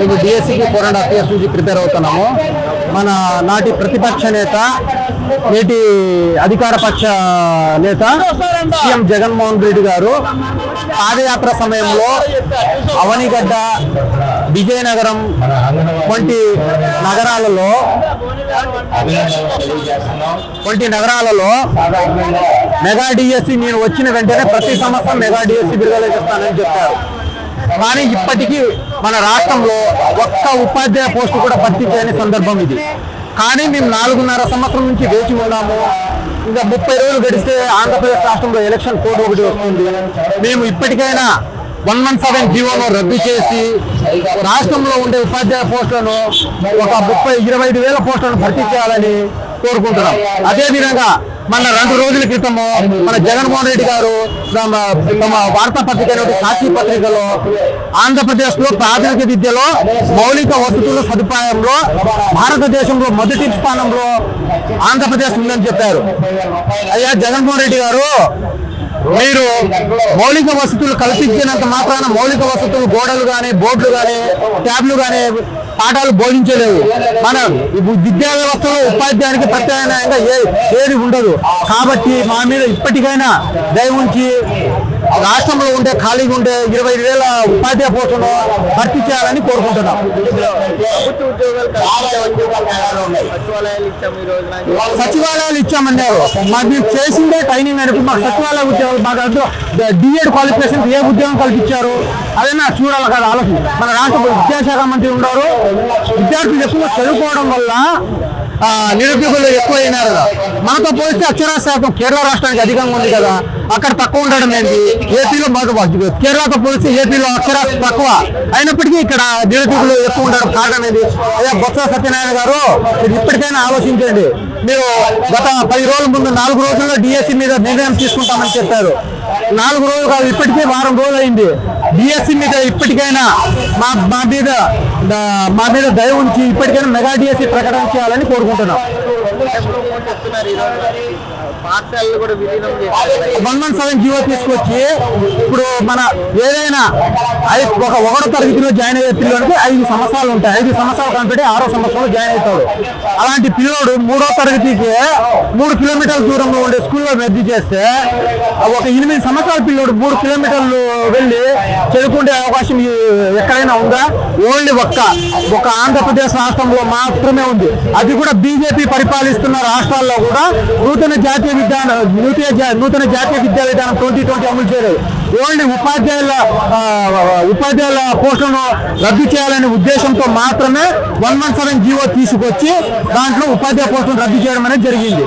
మేము డిఎస్సికి four and half years నుంచి ప్రిపేర్ అవుతున్నాము. మన నాటి ప్రతిపక్ష నేత నేటి అధికార పక్ష నేత సీఎం జగన్మోహన్ రెడ్డి గారు పాదయాత్ర సమయంలో అవనిగడ్డ విజయనగరం వంటి నగరాలలో వంటి నగరాలలో మెగా డిఎస్సి నేను వచ్చిన వెంటనే ప్రతి సంవత్సరం మెగా డిఎస్సి విడుదల చేస్తానని చెప్పారు. కానీ ఇప్పటికీ మన రాష్ట్రంలో ఒక్క ఉపాధ్యాయ పోస్టు కూడా భర్తీ చేయని సందర్భం ఇది. కానీ మేము నాలుగున్నర సంవత్సరం నుంచి వేచి ఉన్నాము. ఇంకా ముప్పై రోజులు గడిస్తే ఆంధ్రప్రదేశ్ రాష్ట్రంలో ఎలక్షన్ కోడ్ ఒకటి వస్తుంది. మేము ఇప్పటికైనా వన్ వన్ సెవెన్ జీవోను రద్దు చేసి రాష్ట్రంలో ఉండే ఉపాధ్యాయ పోస్టులను ఒక ముప్పై ఇరవై ఐదు వేల పోస్టులను భర్తీ చేయాలని కోరుకుంటున్నాం. అదేవిధంగా మన రెండు రోజుల క్రితము మన జగన్మోహన్ రెడ్డి గారు తమ తమ వార్తాపత్రిక సాక్షి పత్రికలో ఆంధ్రప్రదేశ్లో ప్రాథమిక విద్యలో మౌలిక వసతుల సదుపాయంలో భారతదేశంలో మొదటి స్థానంలో ఆంధ్రప్రదేశ్ ఉందని చెప్పారు. అయ్యా జగన్మోహన్ రెడ్డి గారు మీరు మౌలిక వసతులు కల్పించినంత మాత్రాన మౌలిక వసతులు గోడలు కానీ బోర్డులు కానీ ట్యాబ్లు కానీ పాఠాలు బోధించలేవు. మన విద్యా వ్యవస్థలో ఉపాధ్యాయునికి ప్రత్యామ్నాయంగా ఏది ఉండదు. కాబట్టి మా మీద ఇప్పటికైనా దయ ఉంచి రాష్ట్రంలో ఉండే ఖాళీగా ఉండే ఇరవై ఐదు వేల ఉపాధ్యాయ పోస్టులను భర్తీ చేయాలని కోరుకుంటున్నాం. సచివాలయాలు ఇచ్చామన్నారు మాకు మేము చేసిందే ట్రైనింగ్ మేరకు. మాకు సచివాలయ ఉద్యోగాలు మాకు అందులో డిఎడ్ క్వాలిఫికేషన్ ఏ ఉద్యోగం కల్పించారు? అదైనా చూడాలి కదా ఆలోచన. మన రాష్ట్ర విద్యాశాఖ మంత్రి ఉన్నారు. విద్యార్థులు ఎక్కువ చదువుకోవడం వల్ల నిరుద్యోగులు ఎక్కువ అయినారు కదా. మనతో పోలిస్తే అక్షరాస్యత శాతం కేరళ రాష్ట్రానికి అధికంగా ఉంది కదా. అక్కడ తక్కువ ఉండడం ఏంటి? ఏపీలో మొదటి కేరళతో పోలిస్తే ఏపీలో అక్షరాస్యత తక్కువ. అయినప్పటికీ ఇక్కడ నిరుద్యోగులు ఎక్కువ ఉండడం కారణం ఏంటి? అదే బొత్స సత్యనారాయణ గారు మీరు ఇప్పటికైనా ఆలోచించండి. మీరు గత పది రోజుల ముందు నాలుగు రోజుల్లో డిఎస్సి మీద నిర్ణయం తీసుకుంటామని చెప్పారు. నాలుగు రోజులు కాదు ఇప్పటికే వారం రోజులు అయింది డిఎస్సి మీద ఇప్పటికైనా మా మా మీద మా మీద దయ ఉంచి ఇప్పటికైనా మెగా డిఎస్సి ప్రకటన చేయాలని కోరుకుంటున్నాం. వన్ వన్ సెవెన్ జీవో తీసుకొచ్చి ఇప్పుడు మన ఏదైనా ఐదు ఒక ఒకటో తరగతిలో జాయిన్ అయ్యే పిల్లలకి ఐదు సంవత్సరాలు ఉంటాయి. ఐదు సంవత్సరాలు కంటే ఆరో సంవత్సరంలో జాయిన్ అవుతాడు. అలాంటి పిల్లోడు మూడో తరగతికి మూడు కిలోమీటర్ల దూరంలో ఉండే స్కూల్లో మెర్జీ చేస్తే ఒక ఎనిమిది సంవత్సరాల పిల్లోడు మూడు కిలోమీటర్లు వెళ్ళి చదువుకునే అవకాశం ఎక్కడైనా ఉందా? ఓన్లీ ఒక్క ఒక ఆంధ్రప్రదేశ్ రాష్ట్రంలో మాత్రమే ఉంది. అది కూడా బీజేపీ పరిపాలిస్తున్న రాష్ట్రాల్లో కూడా నూతన జాతీయ విధానం నూతన నూతన జాతీయ విద్యా విధానం ట్వంటీ ట్వంటీ అమలు చేయలేదు. ఓన్లీ ఉపాధ్యాయుల ఉపాధ్యాయుల పోస్టులను రద్దు చేయాలనే ఉద్దేశంతో మాత్రమే వన్ వన్ సెవెన్ జీవో తీసుకొచ్చి దాంట్లో ఉపాధ్యాయ పోస్టులను రద్దు చేయడం అనేది జరిగింది.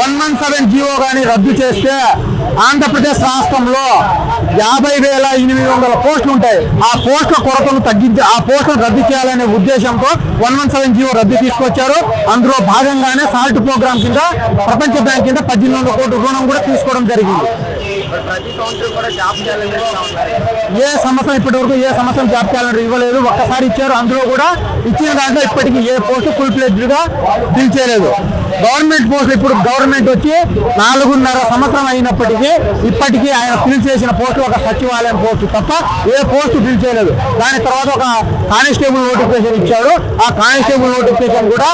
వన్ వన్ సెవెన్ జీవో కానీ రద్దు చేస్తే ఆంధ్రప్రదేశ్ రాష్ట్రంలో యాభై వేల ఎనిమిది వందల పోస్టులు ఉంటాయి. ఆ పోస్టుల కొరతను తగ్గించి ఆ పోస్టులను రద్దు చేయాలనే ఉద్దేశంతో వన్ వన్ సెవెన్ జీవో రద్దు తీసుకొచ్చారు. అందులో భాగంగానే సాల్ట్ ప్రోగ్రామ్ కింద ప్రపంచ బ్యాంక్ కింద పద్దెనిమిది వందల కోట్ల రుణం కూడా తీసుకోవడం జరిగింది. ఏ సంవత్సరం ఇప్పటి వరకు ఏ సంవత్సరం జాబ్ క్యాలెండర్ ఇవ్వలేదు. ఒక్కసారి ఇచ్చారు. అందులో కూడా ఇచ్చిన దాంట్లో ఇప్పటికీ ఏ పోస్ట్ ఫుల్ ఫ్లెడ్జ్గా ఫిల్ చేయలేదు. గవర్నమెంట్ పోస్ట్ ఇప్పుడు గవర్నమెంట్ వచ్చి నాలుగున్నర సంవత్సరం అయినప్పటికీ ఇప్పటికీ ఆయన ఫిల్ చేసిన పోస్ట్ ఒక సచివాలయం పోస్ట్ తప్ప ఏ పోస్ట్ ఫిల్ చేయలేదు. దాని తర్వాత ఒక కానిస్టేబుల్ నోటిఫికేషన్ ఇచ్చాడు ఆ కానిస్టేబుల్ నోటిఫికేషన్ కూడా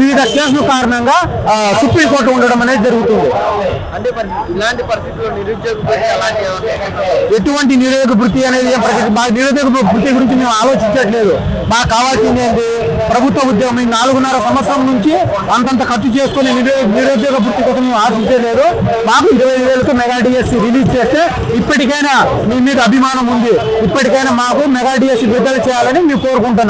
వివిధ కేసుల కారణంగా సుప్రీంకోర్టు ఉండడం అనేది జరుగుతుంది. అంటే ఇలాంటి పరిస్థితుల్లో నిరుద్యోగ ఎటువంటి నిరోధక వృత్తి అనేది మా నిరోధక వృత్తి గురించి మేము ఆలోచించట్లేదు. మాకు కావాల్సింది ఏంటి? ప్రభుత్వ ఉద్యోగం. నాలుగున్నర సంవత్సరం నుంచి అంతంత ఖర్చు చేసుకుని నిరుద్యోగ వృత్తి కోసం మేము ఆశించలేదు మాకు ఇరవై వేలకు వేలతో మెగా డిఎస్సి రిలీజ్ చేస్తే ఇప్పటికైనా మీ మీద అభిమానం ఉంది. ఇప్పటికైనా మాకు మెగా డిఎస్సి విడుదల చేయాలని మేము కోరుకుంటున్నాం.